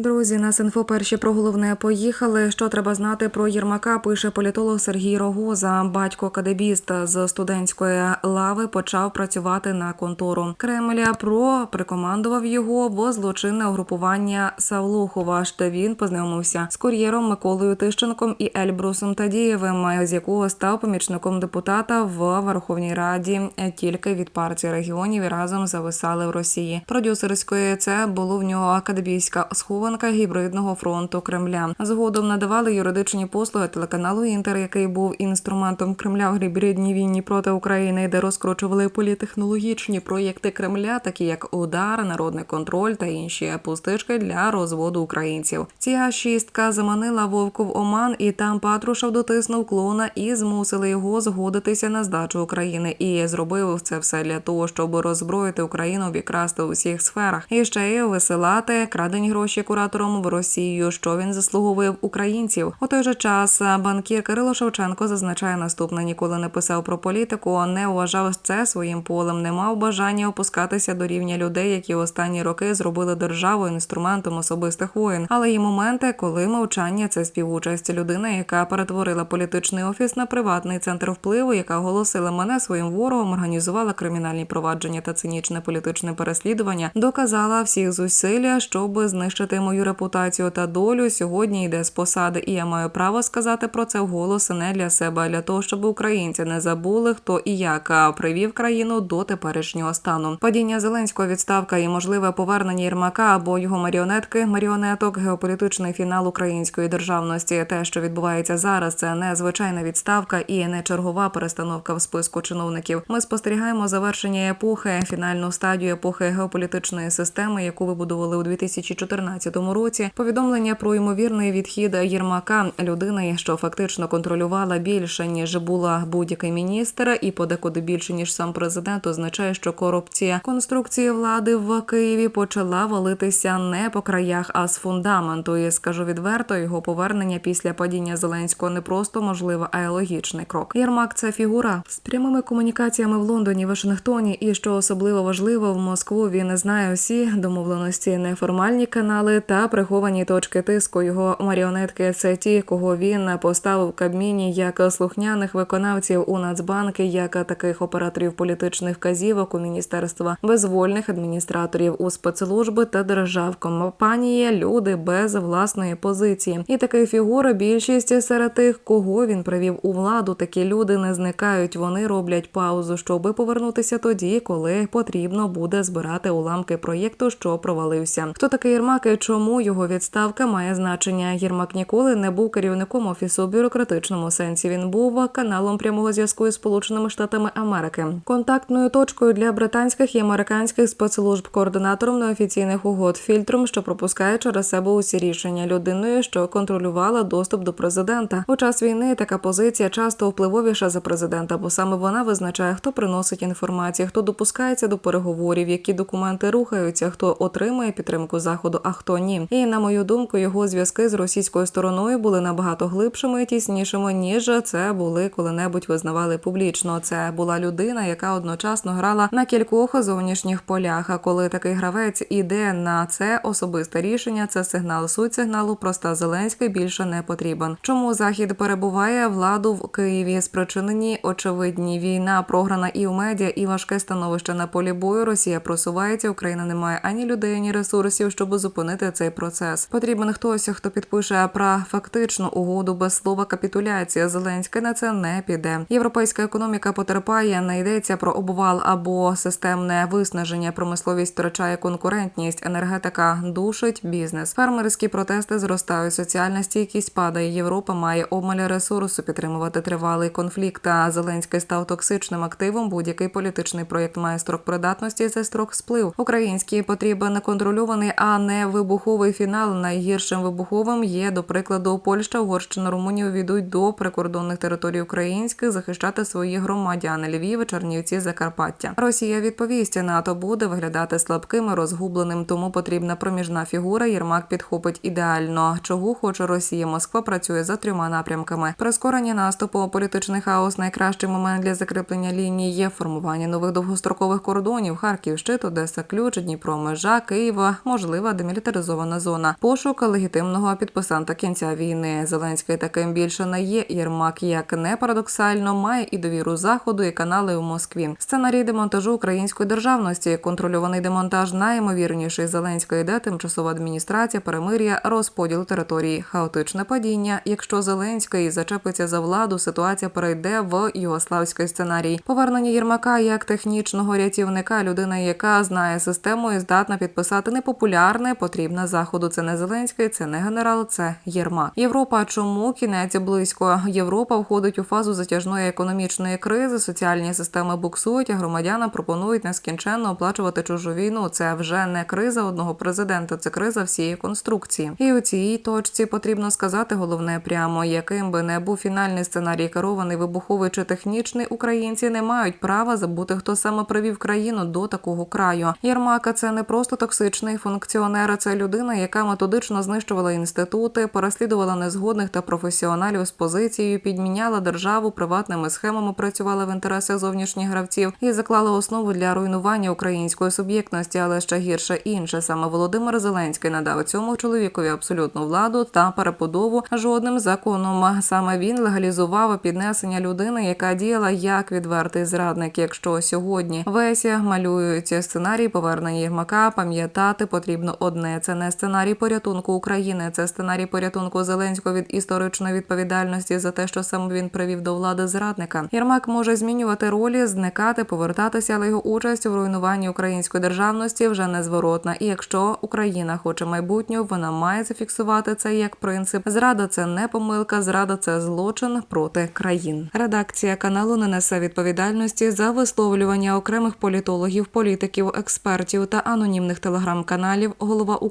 Друзі, нас інфо перші про головне поїхали. Що треба знати про Єрмака? Пише політолог Сергій Рогоза. Батько кадебіст з студентської лави почав працювати на контору Кремля. Про прикомандував його в злочинне угрупування Савлухова. Ще він познайомився з кур'єром Миколою Тищенком і Ельбрусом Тадієвим, з якого став помічником депутата в Верховній Раді тільки від партії регіонів і разом зависали в Росії. Продюсерської це було в нього академійська схованка гібридного фронту Кремля. Згодом надавали юридичні послуги телеканалу Інтер, який був інструментом Кремля в гібридній війні проти України, де розкручували політехнологічні проєкти Кремля, такі як удар, народний контроль та інші пустишки для розводу українців. Ця шістка заманила вовку в Оман, і там Патрушев дотиснув клона і змусили його згодитися на здачу України. І зробив це все для того, щоб роззброїти Україну, обікрасти у всіх сферах і ще й висилати крадені гроші куратором в Росію, що він заслуговує в українців. У той же час банкір Кирило Шевченко зазначає наступне: ніколи не писав про політику, не вважав це своїм полем, не мав бажання опускатися до рівня людей, які останні роки зробили державу інструментом особистих воїн. Але є моменти, коли мовчання це співучасть людина, яка перетворила політичний офіс на приватний центр впливу, яка оголосила мене своїм ворогом, організувала кримінальні провадження та цинічне політичне переслідування, доказала всіх зусилля, щоб знищити мою репутацію та долю. Сьогодні йде з посади, і я маю право сказати про це вголос не для себе, а для того, щоб українці не забули, хто і як привів країну до теперішнього стану. Падіння Зеленського відставка і можливе повернення Єрмака або його маріонетки, маріонеток, геополітичний фінал української державності. Те, що відбувається зараз, це не звичайна відставка і не чергова перестановка в списку чиновників. Ми спостерігаємо завершення епохи, фінальну стадію епохи геополітичної системи, яку вибудували у 2014 році. Повідомлення про ймовірний відхід Єрмака людини, що фактично контролювала більше ніж була будь-який міністр, і подекуди більше ніж сам президент, означає, що корупція конструкції влади в Києві почала валитися не по краях, а з фундаменту. І скажу відверто, його повернення після падіння Зеленського не просто можливе, а й логічний крок. Єрмак це фігура з прямими комунікаціями в Лондоні, Вашингтоні, і що особливо важливо, в Москву він знає усі домовленості, неформальні канали та приховані точки тиску. Його маріонетки це ті, кого він поставив в Кабміні як слухняних виконавців у Нацбанки, як таких операторів політичних вказівок у міністерства, безвольних адміністраторів у спецслужби та держав компанії, люди без власної позиції. І таких фігур більшість серед тих, кого він привів у владу. Такі люди не зникають. Вони роблять паузу, щоби повернутися тоді, коли потрібно буде збирати уламки проєкту, що провалився. Хто такий Єрмак і чому його відставка має значення? Єрмак ніколи не був керівником офісу у бюрократичному сенсі. Він був каналом прямого зв'язку із Сполученими Штатами Америки, контактною точкою для британських і американських спецслужб, координатором неофіційних угод, фільтром, що пропускає через себе усі рішення, людиною, що контролювала доступ до президента. У час війни така позиція часто впливовіша за президента, бо саме вона визначає, хто приносить інформацію, хто допускається до переговорів, які документи рухаються, хто отримує підтримку заходу, а хто ні. І на мою думку, його зв'язки з російською стороною були набагато глибшими і тіснішими, ніж це були коли-небудь визнавали публічно. Це була людина, яка одночасно грала на кількох зовнішніх полях. А коли такий гравець іде на це особисте рішення, це сигнал. Суть сигналу проста Зеленський більше не потрібен. Чому захід перебуває владу в Києві? Спричинені очевидні війна, програна і в медіа, і важке становище на полі бою. Росія просувається. Україна не має ані людей, ані ресурсів, щоб зупинити цей процес. Потрібен хтось, хто підпише про фактичну угоду без слова капітуляція. Зеленський на це не піде. Європейська економіка потерпає, не йдеться про обвал або системне виснаження. Промисловість втрачає конкурентність, енергетика душить бізнес. Фермерські протести зростають. Соціальна стійкість падає. Європа має обмаль ресурсу підтримувати тривалий конфлікт. А Зеленський став токсичним активом. Будь-який політичний проєкт має строк придатності. Це строк сплив. Український потрібен неконтрольований, а не вибуховий фінал. Найгіршим вибуховим є до прикладу Польща, Угорщина, Румунія увійдуть до прикордонних територій українських захищати свої громадяни Львів, Чернівці, Закарпаття. Росія відповість НАТО буде виглядати слабким, і розгубленим. Тому потрібна проміжна фігура. Єрмак підхопить ідеально. Чого хоче Росія? Москва працює за трьома напрямками. Прискорення наступу, політичний хаос. Найкращий момент для закріплення лінії є формування нових довгострокових кордонів. Харків, Щит, Одеса, Ключ, Дніпро, Межа, Києва, можлива демілітаризована демілітаризована зона. Пошук легітимного підписанта кінця війни. Зеленський таким більше не є. Єрмак, як не парадоксально, має і довіру заходу, і канали у Москві. Сценарій демонтажу української державності, контрольований демонтаж найімовірніший Зеленської йде тимчасова адміністрація, перемир'я, розподіл території, хаотичне падіння. Якщо Зеленський зачепиться за владу, ситуація перейде в югославський сценарій. Повернення Єрмака як технічного рятівника, людина, яка знає систему і здатна підписати непопулярне, потрібне заходу. Це не Зеленський, це не генерал, це Єрмак. Європа. Чому кінець близько? Європа входить у фазу затяжної економічної кризи. Соціальні системи буксують, а громадянам пропонують нескінченно оплачувати чужу війну. Це вже не криза одного президента, це криза всієї конструкції. І у цій точці потрібно сказати головне прямо, яким би не був фінальний сценарій керований вибуховий чи технічний, українці не мають права забути, хто саме привів країну до такого краю. Єрмака це не просто токсичний функціонер, це людина, яка методично знищувала інститути, переслідувала незгодних та професіоналів з позицією, підміняла державу приватними схемами, працювала в інтересах зовнішніх гравців і заклала основу для руйнування української суб'єктності, але ще гірше інше. Саме Володимир Зеленський надав цьому чоловікові абсолютну владу та перебудову жодним законом. Саме він легалізував піднесення людини, яка діяла як відвертий зрадник. Якщо сьогодні весь малюють сценарій повернення Єрмака, пам'ятати потрібно одне: це не сценарій порятунку України, це сценарій порятунку Зеленського від історичної відповідальності за те, що саме він привів до влади зрадника. Єрмак може змінювати ролі, зникати, повертатися, але його участь у руйнуванні української державності вже незворотна. І якщо Україна хоче майбутнього, вона має зафіксувати це як принцип. Зрада це не помилка, зрада це злочин проти країн. Редакція каналу не несе відповідальності за висловлювання окремих політологів, політиків, експертів та анонімних телеграм-каналів. Голова у